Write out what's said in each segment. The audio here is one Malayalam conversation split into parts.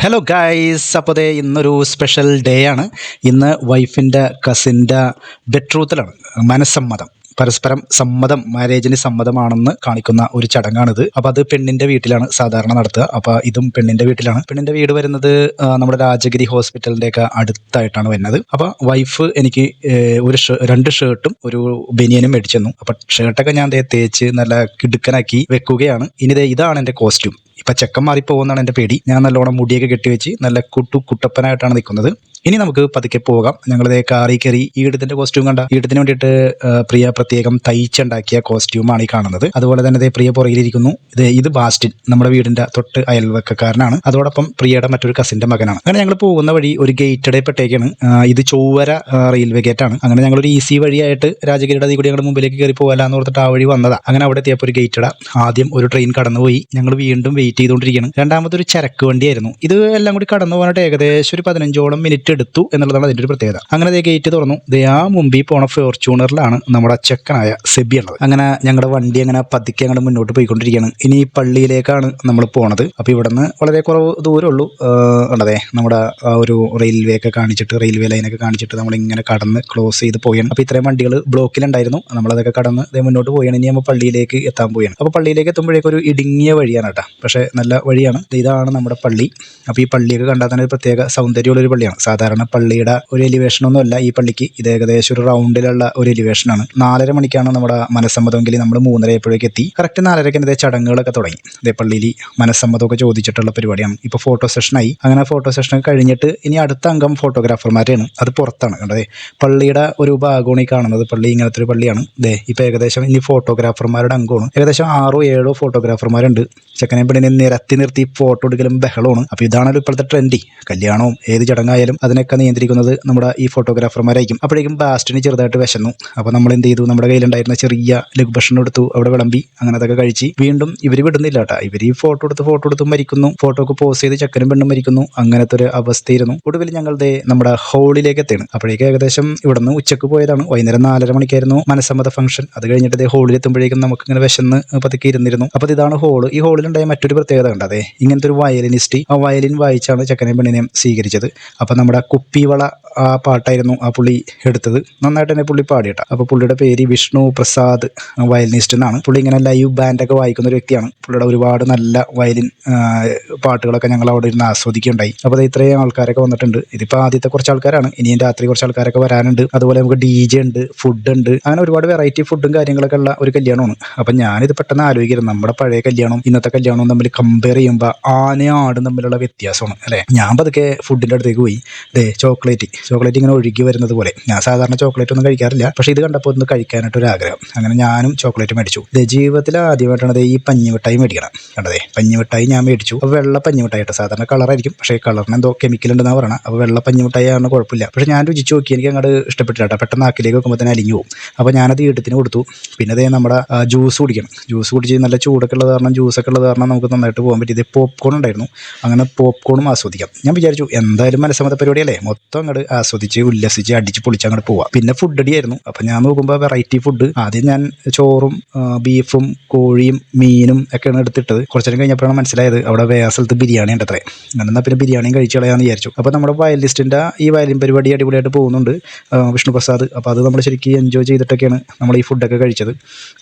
ഹലോ ഗായ്സ് അപ്പോൾ അതെ ഇന്നൊരു സ്പെഷ്യൽ ഡേ ആണ്. ഇന്ന് വൈഫിന്റെ കസിന്റെ ബെട്രൂത്തലാണ് മനസ്സമ്മതം. പരസ്പരം സമ്മതം മാരേജിന് സമ്മതമാണെന്ന് കാണിക്കുന്ന ഒരു ചടങ്ങാണിത്. അപ്പോൾ അത് പെണ്ണിന്റെ വീട്ടിലാണ് സാധാരണ നടത്തുക. അപ്പോൾ ഇതും പെണ്ണിന്റെ വീട്ടിലാണ്. പെണ്ണിന്റെ വീട് വരുന്നത് നമ്മുടെ രാജഗിരി ഹോസ്പിറ്റലിന്റെ ഒക്കെ അടുത്തായിട്ടാണ് വരുന്നത്. അപ്പോൾ വൈഫ് എനിക്ക് ഒരു രണ്ട് ഷർട്ടും ഒരു ബനിയനും മേടിച്ചെന്നു. അപ്പോൾ ഷർട്ടൊക്കെ ഞാൻ തേച്ച് നല്ല കിടുക്കനാക്കി വെക്കുകയാണ്. ഇനി ഇതാണ് എന്റെ കോസ്റ്റ്യൂം ഇപ്പൊ ചെക്കൻ മാറിപ്പോകുന്നതാണ് എന്റെ പേടി. ഞാൻ നല്ലോണം മുടിയൊക്കെ കെട്ടിവെച്ച് നല്ല കുട്ടു കുട്ടപ്പനായിട്ടാണ് നിൽക്കുന്നത്. ഇനി നമുക്ക് പതുക്കെ പോകാം. ഞങ്ങളിതേ കാറി കയറി ഈടത്തിന്റെ കോസ്റ്റ്യൂം കണ്ട. ഈടത്തിന് വേണ്ടിയിട്ട് പ്രിയ പ്രത്യേകം തയ്ച്ചുണ്ടാക്കിയ കോസ്റ്റ്യൂമാണ് ഈ കാണുന്നത്. അതുപോലെ തന്നെ ദേ പ്രിയ പുറകിലിരിക്കുന്നു. ഇത് ഇത് ബാസ്റ്റിൻ നമ്മുടെ വീടിന്റെ തൊട്ട് അയൽവക്കക്കാരനാണ്. അതോടൊപ്പം പ്രിയയുടെ മറ്റൊരു കസിന്റെ മകനാണ്. അങ്ങനെ ഞങ്ങൾ പോകുന്ന വഴി ഒരു ഗേറ്റഡ് പെട്ടേക്കാണ്. ഇത് ചൊവ്വര റെയിൽവേ ഗേറ്റ് ആണ്. അങ്ങനെ ഞങ്ങൾ ഒരു ഈസി വഴിയായിട്ട് രാജഗിരിയുടെ അതിൽ കൂടി ഞങ്ങൾ മുമ്പിലേക്ക് കയറി പോകാലെന്ന് ഓർത്തിട്ട് ആ വഴി വന്നതാണ് അങ്ങനെ അവിടെ എത്തിയപ്പോൾ ഒരു ഗേറ്റഡ ആദ്യം ഒരു ട്രെയിൻ കടന്നുപോയി. ഞങ്ങൾ വീണ്ടും വെയിറ്റ് ചെയ്തുകൊണ്ടിരിക്കുകയാണ് രണ്ടാമത്തെ ഒരു ചരക്ക് വണ്ടിയായിരുന്നു. ഇത് എല്ലാം കൂടി കടന്നു പോകാനായിട്ട് ഏകദേശം ഒരു പതിനഞ്ചോളം മിനിറ്റ് എടുത്തു എന്നുള്ളതാണ് അതിന്റെ ഒരു പ്രത്യേകത. അങ്ങനെ അതേ ഗേറ്റ് തുറന്നു. ദേ ആ പോണ ഫോർച്യൂണറിലാണ് നമ്മുടെ അച്ചക്കനായ സെബി ഉള്ളത്. അങ്ങനെ ഞങ്ങളുടെ വണ്ടി അങ്ങനെ പതുക്കെ അങ്ങോട്ട് മുന്നോട്ട് പോയിക്കൊണ്ടിരിക്കുകയാണ്. ഇനി ഈ പള്ളിയിലേക്കാണ് നമ്മൾ പോണത്. അപ്പോൾ ഇവിടുന്ന് വളരെ കുറവ് ദൂരമുള്ളൂ. ഉള്ളതേ നമ്മുടെ ഒരു റെയിൽവേ ഒക്കെ കാണിച്ചിട്ട് റെയിൽവേ ലൈനൊക്കെ കാണിച്ചിട്ട് നമ്മൾ ഇങ്ങനെ കടന്ന് ക്ലോസ് ചെയ്ത് പോയാണ് അപ്പോൾ ഇത്രയും വണ്ടികൾ ബ്ലോക്കിലുണ്ടായിരുന്നു നമ്മളതൊക്കെ കടന്ന് ഇതേ മുന്നോട്ട് പോയാണ് ഇനി നമ്മൾ പള്ളിയിലേക്ക് എത്താൻ പോയാണ് അപ്പോൾ പള്ളിയിലേക്ക് എത്തുമ്പോഴേക്കൊരു ഇടുങ്ങിയ വഴിയാണ് കേട്ടോ. പക്ഷേ നല്ല വഴിയാണ്. ഇതാണ് നമ്മുടെ പള്ളി. അപ്പോൾ ഈ പള്ളിയൊക്കെ കണ്ടാൽ തന്നെ ഒരു പ്രത്യേക സൗന്ദര്യമുള്ള ഒരു പള്ളിയാണ് സാധാരണ പള്ളിയുടെ ഒരു എലിവേഷൻ ഒന്നും അല്ല ഈ പള്ളിക്ക് ഇത് ഏകദേശം ഒരു റൗണ്ടിലുള്ള ഒരു എലിവേഷനാണ് നാലര മണിക്കാണ് നമ്മുടെ മനസ്സമ്മതമെങ്കിൽ നമ്മൾ മൂന്നര ആയപ്പോഴേക്ക് എത്തി. കറക്റ്റ് നാലരയ്ക്ക് ഇതേ ചടങ്ങുകളൊക്കെ തുടങ്ങി. ഇതേ പള്ളിയിൽ മനസ്സമ്മതമൊക്കെ ചോദിച്ചിട്ടുള്ള പരിപാടിയാണ്. ഇപ്പോൾ ഫോട്ടോ സെഷനായി അങ്ങനെ ഫോട്ടോ സെഷൻ കഴിഞ്ഞിട്ട് ഇനി അടുത്ത അംഗം ഫോട്ടോഗ്രാഫർമാരെയാണ് അത് പുറത്താണ് കണ്ടത് പള്ളിയുടെ ഒരു ഭാഗമാണ് ഈ കാണുന്നത്. പള്ളി ഇങ്ങനത്തെ ഒരു പള്ളിയാണ്. ദേ ഇപ്പോൾ ഏകദേശം ഇനി ഫോട്ടോഗ്രാഫർമാരുടെ അംഗമാണ്. ഏകദേശം ആറോ ഏഴോ ഫോട്ടോഗ്രാഫർമാരുണ്ട് ചെക്കനെ പെണ്ണിനെ നിരത്തി നിർത്തി ഫോട്ടോ എടുക്കലും ബഹളമാണ്. അപ്പോൾ ഇതാണല്ലോ ഇപ്പോഴത്തെ ട്രെൻഡി കല്യാണവും ഏത് ചടങ്ങായാലും അതിനൊക്കെ നിയന്ത്രിക്കുന്നത് നമ്മുടെ ഈ ഫോട്ടോഗ്രാഫർമാരായിരിക്കും അപ്പോഴേക്കും ബാസ്റ്റിന് ചെറുതായിട്ട് വിശന്നു. അപ്പോൾ നമ്മൾ എന്ത് ചെയ്തു? നമ്മുടെ കയ്യിലുണ്ടായിരുന്ന ചെറിയ ലഘുഭക്ഷണം എടുത്തു. അവിടെ വിളമ്പി. അങ്ങനെ അതൊക്കെ കഴിച്ച് വീണ്ടും ഇവർ വിടുന്നില്ല കേട്ടോ. ഇവർ ഈ ഫോട്ടോ എടുത്ത് ഫോട്ടോ എടുത്ത് മരിക്കുന്നു. ഫോട്ടോക്ക് പോസ് ചെയ്ത് ചെക്കനും പെണ്ണും മരിക്കുന്നു. അങ്ങനത്തെ ഒരു അവസ്ഥയായിരുന്നു. ഒടുവിൽ ഞങ്ങളുടെ നമ്മുടെ ഹോളിലേക്ക് എത്തിയാണ്. അപ്പോഴേക്കും ഏകദേശം ഇവിടെ നിന്ന് ഉച്ചയ്ക്ക് പോയതാണ്. വൈകുന്നേരം നാലര മണിക്കായിരുന്നു മനസ്സമ്മത ഫംഗ്ഷൻ അത് കഴിഞ്ഞിട്ട് ഹോളിൽ എത്തുമ്പോഴേക്കും നമുക്ക് ഇങ്ങനെ വിശന്ന് പതുക്കെ ഇരുന്നിരുന്നു. അപ്പോൾ ഇതാണ് ഹോൾ ഈ ഹോളിലുണ്ടായ മറ്റൊരു പ്രത്യേകത ഉണ്ട് അതെ ഇങ്ങനത്തെ ഒരു വയലിനിസ്റ്റ് ആ വയലിൻ വായിച്ചാണ് ചെക്കനെയും പെണ്ണിനെയും സ്വീകരിച്ചത്. അപ്പോൾ നമ്മുടെ കുപ്പിവള ആ പാട്ടായിരുന്നു ആ പുള്ളി എടുത്തത്. നന്നായിട്ട് തന്നെ പുള്ളി പാടിയിട്ട. അപ്പോൾ പുള്ളിയുടെ പേര് വിഷ്ണു പ്രസാദ് വയലിനിസ്റ്റ് എന്നാണ് പുള്ളി ഇങ്ങനെ ലൈവ് ബാൻഡൊക്കെ വായിക്കുന്ന ഒരു വ്യക്തിയാണ്. പുള്ളിയുടെ ഒരുപാട് നല്ല വയലിൻ പാട്ടുകളൊക്കെ ഞങ്ങൾ അവിടെ ഇരുന്ന് ആസ്വദിക്കുകയുണ്ടായി. അപ്പോൾ ഇത്രയും ആൾക്കാരൊക്കെ വന്നിട്ടുണ്ട്. ഇതിപ്പോൾ ആദ്യത്തെ കുറച്ച് ആൾക്കാരാണ്. ഇനിയും രാത്രി കുറച്ച് ആൾക്കാരൊക്കെ വരാനുണ്ട്. അതുപോലെ നമുക്ക് ഡി ജെ ഉണ്ട് ഫുഡ് ഉണ്ട്. അങ്ങനെ ഒരുപാട് വെറൈറ്റി ഫുഡും കാര്യങ്ങളൊക്കെ ഉള്ള ഒരു കല്യാണമാണ്. അപ്പം ഞാനിത് പെട്ടെന്ന് ആലോചിക്കുന്നത് നമ്മുടെ പഴയ കല്യാണം ഇന്നത്തെ കല്യാണവും തമ്മിൽ കമ്പയർ ചെയ്യുമ്പോൾ ആനയും ആടും തമ്മിലുള്ള വ്യത്യാസമാണ് അല്ലേ? ഞാൻ പതുക്കെ ഫുഡിന്റെ അടുത്തേക്ക് പോയി. ദേ ചോക്ലേറ്റ്. ചോക്ലേറ്റ് ഇങ്ങനെ ഒഴുകി വരുന്നത് പോലെ. ഞാൻ സാധാരണ ചോക്ലേറ്റ് ഒന്നും കഴിക്കാറില്ല. പക്ഷേ ഇത് കണ്ടപ്പോൾ ഒന്ന് കഴിക്കാനായിട്ട് ഒരു ആഗ്രഹം അങ്ങനെ ഞാനും ചോക്ലേറ്റ് മേടിച്ചു. ദേ ജീവിതത്തിൽ ആദ്യമായിട്ടാണ് ഈ പഞ്ഞി മിഠായി മേടിക്കണം കണ്ടതേ പഞ്ഞി മിഠായി ഞാൻ മേടിച്ചു. അപ്പോൾ വെള്ള പഞ്ഞിമിഠായി കേട്ടോ. സാധാരണ കളറായിരിക്കും പക്ഷേ കളറിന് എന്തോ കെമിക്കൽ ഉണ്ടെന്നാണ് പറയണം അപ്പോൾ വെള്ള പഞ്ഞി മിഠായി ആണ് കുഴപ്പമില്ല. പക്ഷേ ഞാൻ രുചിച്ച് നോക്കി. എനിക്ക് അങ്ങോട്ട് ഇഷ്ടപ്പെട്ടില്ല പെട്ടെന്ന് ആക്കിലേക്ക് വെക്കുമ്പോൾ തന്നെ അലിഞ്ഞു പോകും. അപ്പോൾ ഞാനത് ഈട്ടത്തിന് കൊടുത്തു. പിന്നെ അതേ നമ്മുടെ ജ്യൂസ് കുടിക്കണം. ജ്യൂസ് കുടിച്ച് നല്ല ചൂടൊക്കെ ഉള്ളത് കാരണം ജ്യൂസൊക്കെ ഉള്ളത് കാരണം നമുക്ക് നന്നായിട്ട് പോകാൻ പറ്റിയത്. പോപ്കോൺ ഉണ്ടായിരുന്നു. അങ്ങനെ പോപ്കോണും ആസ്വദിക്കാം. ഞാൻ വിചാരിച്ചു എന്തായാലും മനസ്സമ്മത പരിപാടിയല്ലേ? മൊത്തം അങ്ങോട്ട് ആസ്വദിച്ച് ഉല്ലസിച്ച് അടിച്ച് പൊളിച്ച് അങ്ങോട്ട് പോവാം. പിന്നെ ഫുഡ് അടിയായിരുന്നു അപ്പം ഞാൻ നോക്കുമ്പോൾ വെറൈറ്റി ഫുഡ് ആദ്യം ഞാൻ ചോറും ബീഫും കോഴിയും മീനും ഒക്കെയാണ് എടുത്തിട്ടത്. കുറച്ചു നേരം കഴിഞ്ഞപ്പോഴാണ് മനസ്സിലായത് അവിടെ വേറെ സ്ഥലത്ത് ബിരിയാണി ഉണ്ട് അത്രേ അങ്ങനെ എന്നാൽ പിന്നെ ബിരിയാണിയും കഴിച്ചു കളയാന്ന് വിചാരിച്ചു. അപ്പോൾ നമ്മുടെ വയലിസ്റ്റിന്റെ ഈ വയലിൻ പരിപാടി അടിപൊളിയായിട്ട് പോകുന്നുണ്ട് വിഷ്ണു പ്രസാദ്. അപ്പോൾ അത് നമ്മൾ ശരിക്കും എൻജോയ് ചെയ്തിട്ടൊക്കെയാണ് നമ്മൾ ഈ ഫുഡൊക്കെ കഴിച്ചത്.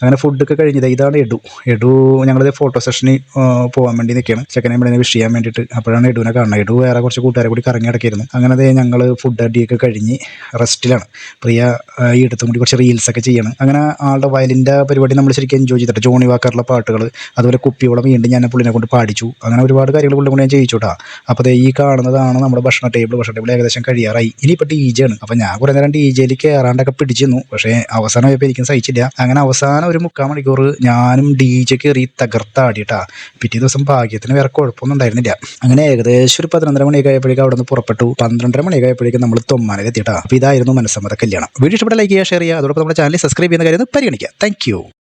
അങ്ങനെ ഫുഡൊക്കെ കഴിഞ്ഞത് ഇതാണ് എഡു എഡു ഞങ്ങളിത് ഫോട്ടോ സെഷനിൽ പോകാൻ വേണ്ടി നിൽക്കുകയാണ് ചെക്കനെ ഇവിടെ വിഷ് ചെയ്യാൻ വേണ്ടിയിട്ട്. അപ്പോഴാണ് എഡുവിനെ കാണുന്നത്. എഡു വേറെ കുറച്ച് കൂട്ടുകാരെ കൂടി കറങ്ങി കിടക്കിയിരുന്നു ദേ ഞങ്ങൾ ഫുഡ് അടിയൊക്കെ കഴിഞ്ഞ് റെസ്റ്റിലാണ് പ്രിയ ഈ അടുത്തും കൂടി കുറച്ച് റീൽസൊക്കെ ചെയ്യണം. അങ്ങനെ ആളുടെ വയലിന്റെ പരിപാടി നമ്മൾ ശരിക്കും എൻജോയ് ചെയ്തിട്ട് ജോണി വാക്കറുള്ള പാട്ടുകൾ അതുപോലെ കുപ്പിയോളം വീണ്ടും ഞാൻ പുള്ളിനെ കൊണ്ട് പാടിച്ചു. അങ്ങനെ ഒരുപാട് കാര്യങ്ങൾ പുള്ളി കൊണ്ട് ഞാൻ ചെയ്യിച്ചു കേട്ടോ അപ്പോൾ ദേ ഈ കാണുന്നതാണ് നമ്മുടെ ഭക്ഷണ ടേബിൾ ഭക്ഷണ ടേബിൾ ഏകദേശം കഴിയാറായി. ഇനിയിപ്പോൾ ഡി ജെ ആണ്. അപ്പോൾ ഞാൻ കുറേ നേരം ഡി ജെയിൽ കയറാണ്ടൊക്കെ പിടിച്ചിരുന്നു പക്ഷേ അവസാനം ആയപ്പോൾ എനിക്കും സഹിച്ചില്ല. അങ്ങനെ അവസാനം ഒരു മുക്കാൽ മണിക്കൂർ ഞാനും ഡി ജെ കയറി തകർത്താടിയിട്ടാ പിറ്റേ ദിവസം ഭാഗ്യത്തിന് വേറെ കുഴപ്പമൊന്നും ഉണ്ടായിരുന്നില്ല. അങ്ങനെ ഏകദേശം ഒരു പതിനൊന്നര മണിയൊക്കെ ആയപ്പോഴേക്കും അവിടെ നിന്ന് പുറപ്പെട്ടു. പന്ത്രണ്ടര മണിയൊക്കെ ആയപ്പോഴേക്കും നമ്മൾ തൊമ്മാനയിൽ എത്തിയിട്ടാണ് അപ്പോൾ ഇതായിരുന്നു മനസ്സമ്മത കല്യാണം. വീഡിയോ ഇഷ്ടപ്പെട്ട ലൈക്ക് ചെയ്യുക ഷെയർ ചെയ്യുക. അതോടൊപ്പം നമ്മുടെ ചാനൽ സബ്സ്ക്രൈബ് ചെയ്യുന്ന കാര്യം പരിഗണിക്കുക. താങ്ക്